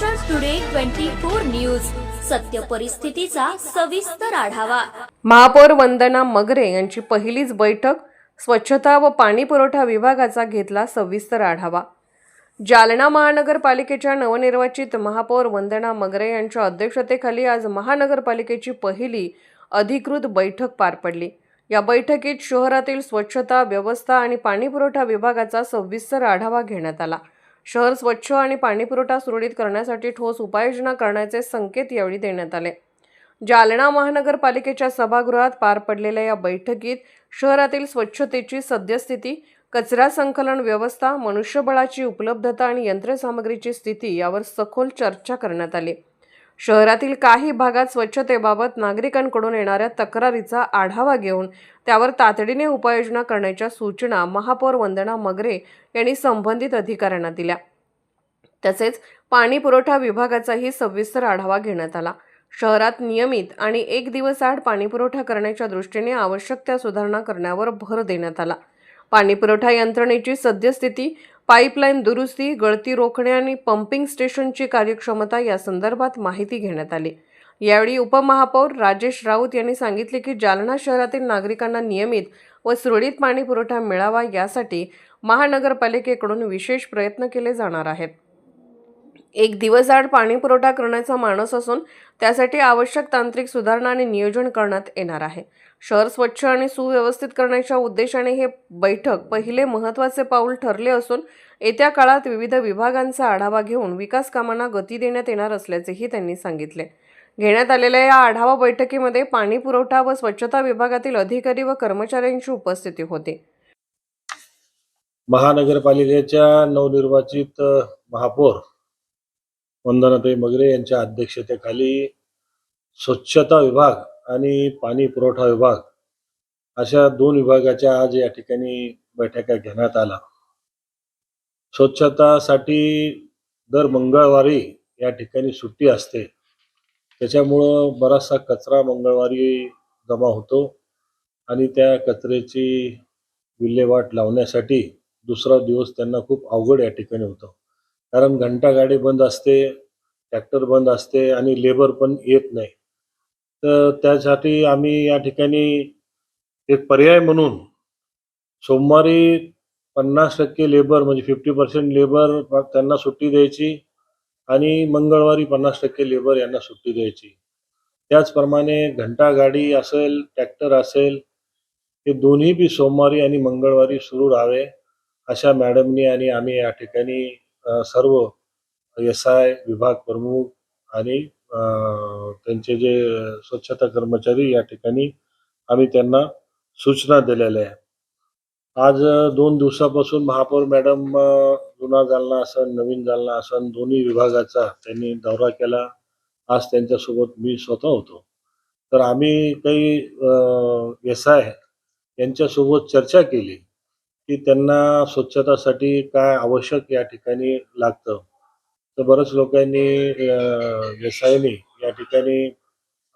Maharashtra today twenty four news सत्य परिस्थितीचा सविस्तर आढावा. महापौर वंदना मगरे यांची पहिलीच बैठक स्वच्छता व पाणी पुरवठा विभागाचा घेतला सविस्तर आढावा. जालना महानगरपालिकेच्या नवनिर्वाचित महापौर वंदना मगरे यांच्या अध्यक्षतेखाली आज महानगरपालिकेची पहिली अधिकृत बैठक पार पडली. या बैठकीत शहरातील स्वच्छता व्यवस्था आणि पाणीपुरवठा विभागाचा सविस्तर आढावा घेण्यात आला. शहर स्वच्छ आणि पाणीपुरवठा सुरळीत करण्यासाठी ठोस उपाययोजना करण्याचे संकेत यावेळी देण्यात आले. जालना महानगरपालिकेच्या सभागृहात पार पडलेल्या या बैठकीत शहरातील स्वच्छतेची सद्यस्थिती कचरा संकलन व्यवस्था मनुष्यबळाची उपलब्धता आणि यंत्रसामग्रीची स्थिती यावर सखोल चर्चा करण्यात आली. शहरातील काही भागात स्वच्छतेबाबत नागरिकांकडून येणाऱ्या तक्रारीचा आढावा घेऊन त्यावर तातडीने उपाययोजना करण्याच्या सूचना महापौर वंदना मगरे यांनी संबंधित अधिकाऱ्यांना दिल्या. तसेच पाणी पुरवठा विभागाचाही सविस्तर आढावा घेण्यात आला. शहरात नियमित आणि एक दिवस आड पाणीपुरवठा करण्याच्या दृष्टीने आवश्यक त्या सुधारणा करण्यावर भर देण्यात आला. पाणीपुरवठा यंत्रणेची सद्यस्थिती पाईपलाईन दुरुस्ती गळती रोखणे आणि पंपिंग स्टेशनची कार्यक्षमता या संदर्भात माहिती घेण्यात आली. यावेळी उपमहापौर राजेश राऊत यांनी सांगितले की जालना शहरातील नागरिकांना नियमित व सुरळीत पाणी पुरवठा मिळावा यासाठी महानगरपालिकेकडून विशेष प्रयत्न केले जाणार आहेत. एक दिवसआड पाणी पुरवठा करण्याचा मानस असून त्यासाठी आवश्यक तांत्रिक सुधारणा आणि नियोजन करण्यात येणार आहे. शहर स्वच्छ आणि सुव्यवस्थित करण्याच्या उद्देशाने हे बैठक पहिले महत्त्वाचे पाऊल ठरले असून येत्या काळात विविध विभागांचा आढावा घेऊन विकास कामांना गती देण्यात येणार असल्याचेही त्यांनी सांगितले. घेण्यात आलेल्या या आढावा बैठकीमध्ये पाणी पुरवठा व स्वच्छता विभागातील अधिकारी व कर्मचाऱ्यांची उपस्थिती होती. महानगरपालिकेच्या नवनिर्वाचित महापौर वंदनाताई मगरे यांच्या अध्यक्षतेखाली स्वच्छता विभाग आणि पाणी पुरवठा विभाग अशा दोन विभागाच्या आज या ठिकाणी बैठका घेण्यात आला स्वच्छतासाठी दर मंगळवारी या ठिकाणी सुट्टी असते. त्याच्यामुळं बराचसा कचरा मंगळवारी जमा होतो आणि त्या कचऱ्याची विल्हेवाट लावण्यासाठी दुसरा दिवस त्यांना खूप अवघड या ठिकाणी होतं. कारण घंटा गाडी बंद असते ट्रॅक्टर बंद असते आणि लेबर पण येत नाही. तर त्यासाठी आम्ही या ठिकाणी एक पर्याय म्हणून सोमवारी पन्नास टक्के लेबर म्हणजे फिफ्टी पर्सेंट लेबर त्यांना सुट्टी द्यायची आणि मंगळवारी पन्नास टक्के लेबर यांना सुट्टी द्यायची. त्याचप्रमाणे घंटा गाडी असेल ट्रॅक्टर असेल हे दोन्ही बी सोमवारी आणि मंगळवारी सुरू राहावे अशा मॅडमनी आणि आम्ही या ठिकाणी सर्व एस आय विभाग प्रमुख आणि त्यांचे जे स्वच्छता कर्मचारी या ठिकाणी आम्ही त्यांना सूचना दिलेल्या आहे आज दोन दिवसापासून महापौर मॅडम जुना जालना असन नवीन जालना असन दोन्ही विभागाचा त्यांनी दौरा केला. आज त्यांच्यासोबत मी स्वतः होतो. तर आम्ही काही एस आय यांच्यासोबत चर्चा केली. की त्यांना स्वच्छतासाठी काय आवश्यक या ठिकाणी लागतं. तर बऱ्याच लोकांनी एस या ठिकाणी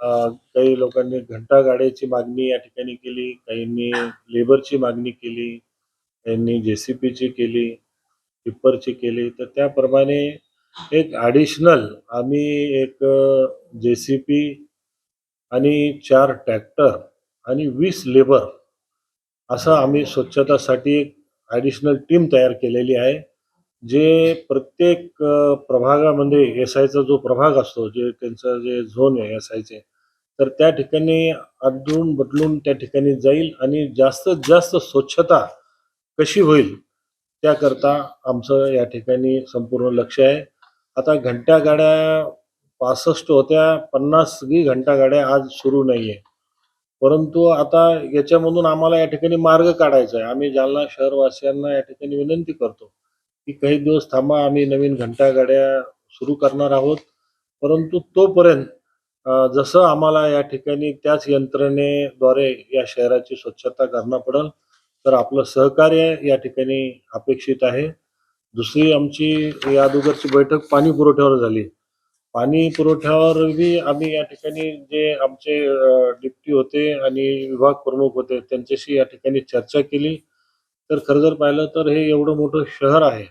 काही लोकांनी घंटा गाड्याची मागणी या ठिकाणी केली काहींनी लेबरची मागणी केली काहींनी जे सी पीची केली टिप्परची केली. तर त्याप्रमाणे एक ॲडिशनल आम्ही एक जे सी पी आणि चार ट्रॅक्टर आणि वीस लेबर असं आम्ही स्वच्छतासाठी एक ॲडिशनल टीम तयार केलेली आहे जे प्रत्येक प्रभागामध्ये एस आयचा जो प्रभाग असतो जे त्यांचं जे झोन आहे एस आयचे तर त्या ठिकाणी अडून बदलून त्या ठिकाणी जाईल आणि जास्तीत जास्त स्वच्छता कशी होईल त्याकरता आमचं या ठिकाणी संपूर्ण लक्ष आहे. आता घंटा गाड्या पासष्ट होत्या पन्नासगी घंटा गाड्या आज सुरू नाही आहे परंतु आता याच्यामधून आम्हाला या ठिकाणी मार्ग काढायचा आहे. आम्ही जालना शहरवासियांना या ठिकाणी विनंती करतो की काही दिवस थांबा आम्ही नवीन घंटागाड्या सुरू करणार आहोत. परंतु तोपर्यंत जसं आम्हाला या ठिकाणी त्याच यंत्रणेद्वारे या शहराची स्वच्छता करणं पडेल तर आपलं सहकार्य या ठिकाणी अपेक्षित आहे. दुसरी आमची या अगोदरची बैठक पाणी पुरवठ्यावर झाली. पाणी पुरवठ्यावर बी आम्ही या ठिकाणी जे आमचे डिप्टी होते आणि विभाग प्रमुख होते त्यांच्याशी या ठिकाणी चर्चा केली. तर खरं जर पाहिलं तर हे एवढं मोठं शहर आहे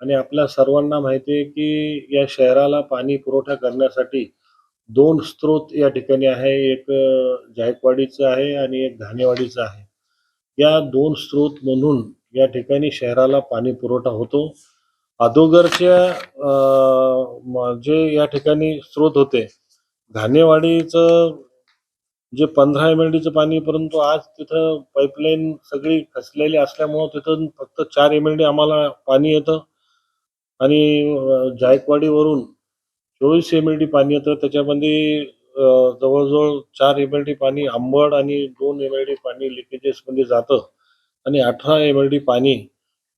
आणि आपल्या सर्वांना माहिती आहे की या शहराला पाणी पुरवठा करण्यासाठी दोन स्रोत या ठिकाणी आहे. एक जायकवाडीचं आहे आणि एक घाणेवाडीचं आहे. या दोन स्रोत म्हणून या ठिकाणी शहराला पाणी पुरवठा होतो. अदोगरच्या जे या ठिकाणी स्रोत होते घाणेवाडीचं जे पंधरा एम एल डीचं पाणी परंतु आज तिथं पाईपलाईन सगळी खचलेली असल्यामुळं तिथं फक्त चार एम एल डी आम्हाला पाणी येतं. आणि जायकवाडीवरून चोवीस एम एल डी पाणी येतं. त्याच्यामध्ये जवळजवळ चार एम एल डी पाणी आंबड आणि दोन एम एल डी पाणी लिकेजेसमध्ये जातं. आणि अठरा एम एल डी पाणी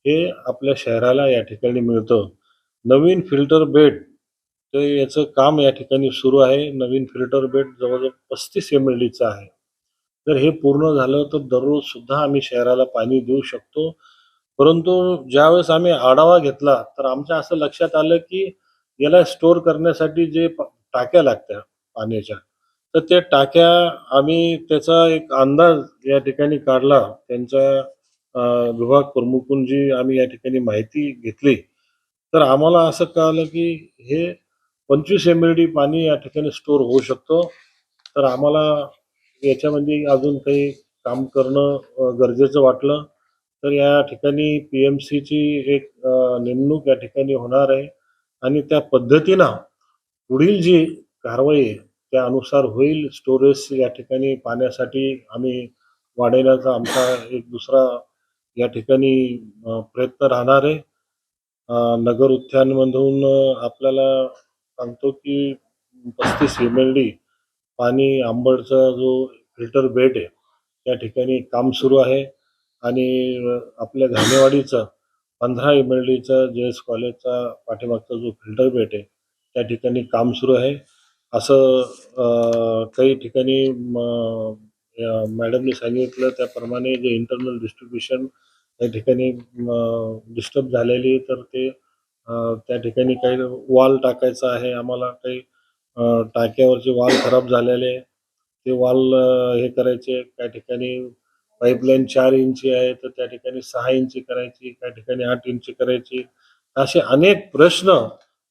हे आपल्या शहराला या ठिकाणी मिळतं. नवीन फिल्टर बेड तर याचं काम या ठिकाणी सुरू आहे. नवीन फिल्टर बेड जवळजवळ पस्तीस एम एल डीचं आहे. तर हे पूर्ण झालं तर दररोज सुद्धा आम्ही शहराला पाणी देऊ शकतो. परंतु ज्यावेळेस आम्ही आढावा घेतला तर आमच्या असं लक्षात आलं की याला स्टोअर करण्यासाठी जे टाक्या लागत्या पाण्याच्या तर त्या टाक्या आम्ही त्याचा एक अंदाज या ठिकाणी काढला. त्यांच्या विभाग प्रमुखून जी आम्ही या ठिकाणी माहिती घेतली तर आम्हाला असं कळालं की हे पंचवीस एम एल डी पाणी या ठिकाणी स्टोअर होऊ शकतो. तर आम्हाला याच्यामध्ये अजून काही काम करणं गरजेचं वाटलं. तर या ठिकाणी पी एम सीची एक नेमणूक या ठिकाणी होणार आहे. आणि त्या पद्धतीनं पुढील जी कारवाई आहे त्यानुसार होईल स्टोरेज या ठिकाणी पाण्यासाठी आम्ही वाढवण्याचा आमचा एक दुसरा या ठिकाणी प्रयत्न राहणार आहे. नगर उद्यानमधून आपल्याला सांगतो की पस्तीस एम एल डी पाणी आंबडचा जो फिल्टर बेड आहे त्या ठिकाणी काम सुरू आहे. आणि आपल्या घाणेवाडीचं पंधरा एम एल डीचा जे एस कॉलेजचा पाठीमागचा जो फिल्टर बेड आहे त्या ठिकाणी काम सुरू आहे. असं काही ठिकाणी मॅडमने सांगितलं त्याप्रमाणे जे इंटरनल डिस्ट्रीब्युशन त्या ठिकाणी डिस्टर्ब झालेली तर ते त्या ठिकाणी काही वॉल टाकायचं आहे. आम्हाला काही टाक्यावरचे वॉल खराब झालेले आहे. ते वॉल हे करायचे त्या ठिकाणी पाईपलाईन चार इंची आहे तर त्या ठिकाणी सहा इंची करायची त्या ठिकाणी आठ इंची करायची. असे अनेक प्रश्न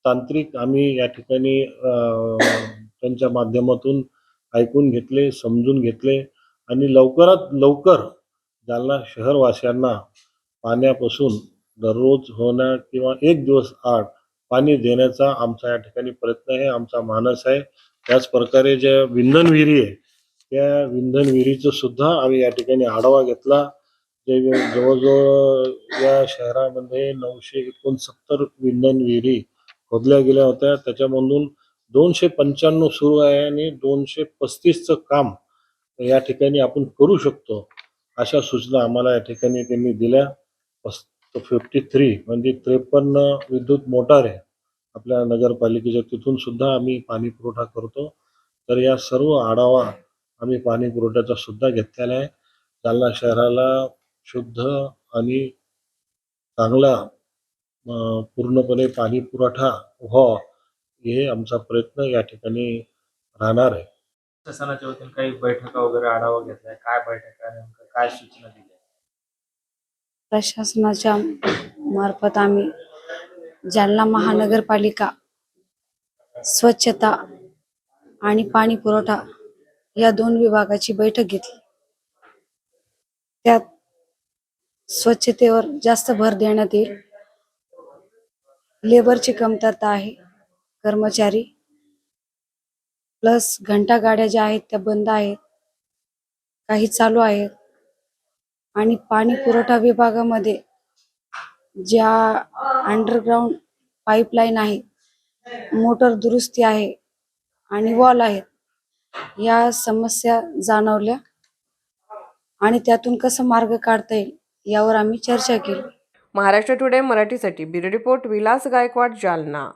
तांत्रिक आम्ही या ठिकाणी त्यांच्या माध्यमातून ऐकून घेतले समजून घेतले. आणि लवकरात लवकर जालना शहरवासियांना पाण्यापासून दररोज होण्या किंवा एक दिवस आड पाणी देण्याचा आमचा या ठिकाणी प्रयत्न आहे आमचा मानस आहे. त्याच प्रकारे ज्या विंधन विहिरी आहे त्या विंधन विहिरीचं सुद्धा आम्ही या ठिकाणी आढावा घेतला. जे जवळजवळ या शहरामध्ये नऊशे एकोणसत्तर विंधन विहिरी खोदल्या गेल्या होत्या. त्याच्यामधून दोनशे पंच्याण्णव सुरू आहे आणि दोनशे पस्तीसचं काम या ठिकाणी आपण करू शकतो. अशा सूचना आम्हाला या ठिकाणी त्यांनी दिल्या. फिफ्टी थ्री म्हणजे त्रेपन्न विद्युत मोटार आहे. आपल्या नगरपालिकेच्या तिथून सुद्धा आम्ही पाणी पुरवठा करतो. तर या सर्व आढावा आम्ही पाणी पुरवठ्याचा सुद्धा घेतलेला आहे. जालना शहराला शुद्ध आणि चांगला पूर्णपणे पाणी पुरवठा व्हावा हे आमचा प्रयत्न या ठिकाणी राहणार आहे. शासनाच्या वतीने काही बैठका वगैरे आढावा घेतलाय? काय बैठका नेमकं? काय सूचना दिल्या? प्रशासनाच्या मार्फत आम्ही जालना महानगरपालिका स्वच्छता आणि पाणी पुरवठा या दोन विभागाची बैठक घेतली. त्यात स्वच्छतेवर जास्त भर देण्यात येईल. लेबरची कमतरता आहे. कर्मचारी प्लस घंटा गाड्या ज्या आहेत त्या बंद आहेत. काही चालू आहेत. आणि पाणी पुरवठा विभागामध्ये ज्या अंडरग्राऊंड पाईपलाईन आहे मोटर दुरुस्ती आहे आणि वॉल आहेत या समस्या जाणवल्या आणि त्यातून कसं मार्ग काढता येईल यावर आम्ही चर्चा केली. महाराष्ट्र टुडे मराठीसाठी ब्युरो रिपोर्ट विलास गायकवाड जालना.